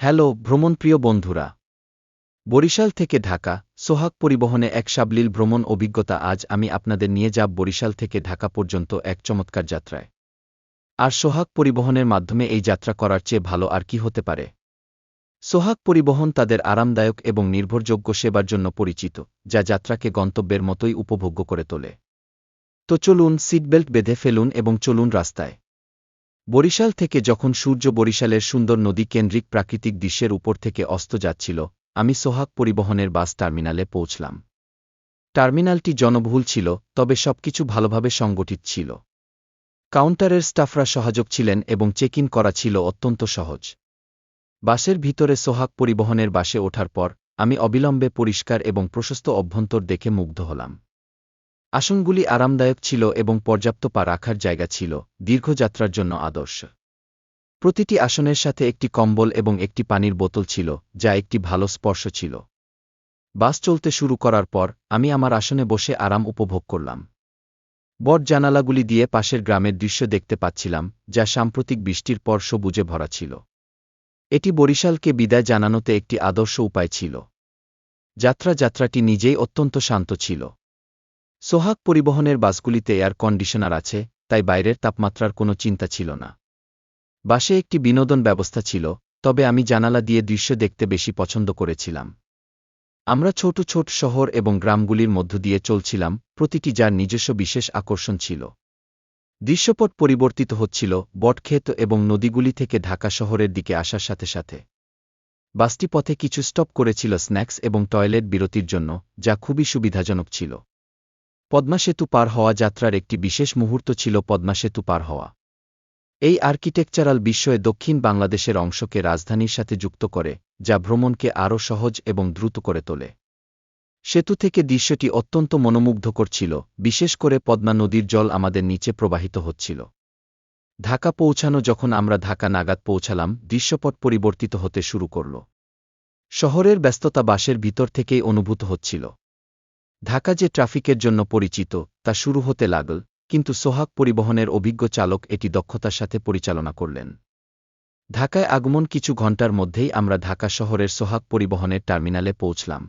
Hello, ভ্রমণপ্রিয় বন্ধুরা। বরিশাল থেকে ঢাকা, সোহাগ পরিবহনে এক সাবলীল ভ্রমণ অভিজ্ঞতা আজ আমি আপনাদের নিয়ে যাব বরিশাল থেকে ঢাকা পর্যন্ত এক চমৎকার যাত্রায়। আর সোহাগ পরিবহনের মাধ্যমে এই যাত্রা করার চেয়ে ভালো আর কি হতে পারে? সোহাগ পরিবহন তাদের আরামদায়ক এবং নির্ভরযোগ্য সেবার জন্য পরিচিত, যা যাত্রাকে গন্তব্যের মতোই উপভোগ্য করে তোলে। তো চলুন, সিটবেল্ট বেঁধে ফেলুন এবং চলুন রাস্তায়। বরিশাল থেকে যখন সূর্য বরিশালের সুন্দর নদী কেন্দ্রিক প্রাকৃতিক দৃশ্যের উপর থেকে অস্ত যাচ্ছিল, আমি সোহাগ পরিবহনের বাস টার্মিনালে পৌঁছলাম। টার্মিনালটি জনবহুল ছিল, তবে সবকিছু ভালোভাবে সংগঠিত ছিল। কাউন্টারের স্টাফরা সহায়ক ছিলেন এবং চেক ইন করা ছিল অত্যন্ত সহজ। বাসের ভিতরে সোহাগ পরিবহনের বাসে ওঠার পর, আমি অবিলম্বে পরিষ্কার এবং প্রশস্ত অভ্যন্তর দেখে মুগ্ধ হলাম। আসনগুলি আরামদায়ক ছিল এবং পর্যাপ্ত পা রাখার জায়গা ছিল, দীর্ঘযাত্রার জন্য আদর্শ। প্রতিটি আসনের সাথে একটি কম্বল এবং একটি পানির বোতল ছিল, যা একটি ভালো স্পর্শ ছিল। বাস চলতে শুরু করার পর, আমি আমার আসনে বসে আরাম উপভোগ করলাম। বট জানালাগুলি দিয়ে পাশের গ্রামের দৃশ্য দেখতে পাচ্ছিলাম, যা সাম্প্রতিক বৃষ্টির পর সবুজে ভরা ছিল। এটি বরিশালকে বিদায় জানানোতে একটি আদর্শ উপায় ছিল। যাত্রা যাত্রাটি নিজেই অত্যন্ত শান্ত ছিল। সোহাগ পরিবহনের বাসগুলিতে এয়ার কন্ডিশনার আছে, তাই বাইরের তাপমাত্রার কোনো চিন্তা ছিল না। বাসে একটি বিনোদন ব্যবস্থা ছিল, তবে আমি জানালা দিয়ে দৃশ্য দেখতে বেশি পছন্দ করেছিলাম। আমরা ছোট ছোট শহর এবং গ্রামগুলির মধ্য দিয়ে চলছিলাম, প্রতিটি যার নিজস্ব বিশেষ আকর্ষণ ছিল। দৃশ্যপট পরিবর্তিত হচ্ছিল, বটক্ষেত এবং নদীগুলি থেকে ঢাকা শহরের দিকে আসার সাথে সাথে। বাসটি পথে কিছু স্টপ করেছিল স্ন্যাক্স এবং টয়লেট বিরতির জন্য, যা খুবই সুবিধাজনক ছিল। পদ্মা সেতু পার হওয়া যাত্রার একটি বিশেষ মুহূর্ত ছিল পদ্মা সেতু পার হওয়া। এই আর্কিটেকচারাল বিস্ময়ে দক্ষিণ বাংলাদেশের অংশকে রাজধানীর সাথে যুক্ত করে, যা ভ্রমণকে আরও সহজ এবং দ্রুত করে তোলে। সেতু থেকে দৃশ্যটি অত্যন্ত মনোমুগ্ধকর ছিল, বিশেষ করে পদ্মা নদীর জল আমাদের নিচে প্রবাহিত হচ্ছিল। ঢাকা পৌঁছানো যখন আমরা ঢাকা নাগাদ পৌঁছালাম, দৃশ্যপট পরিবর্তিত হতে শুরু করল। শহরের ব্যস্ততা বাসের ভিতর থেকেই অনুভূত হচ্ছিল। ঢাকা যে ট্রাফিকের জন্য পরিচিত, তা শুরু হতে লাগল, কিন্তু সোহাগ পরিবহনের অভিজ্ঞ চালক এটি দক্ষতার সাথে পরিচালনা করলেন। ঢাকায় আগমন কিছু ঘণ্টার মধ্যেই আমরা ঢাকা শহরের সোহাগ পরিবহনের টার্মিনালে পৌঁছলাম।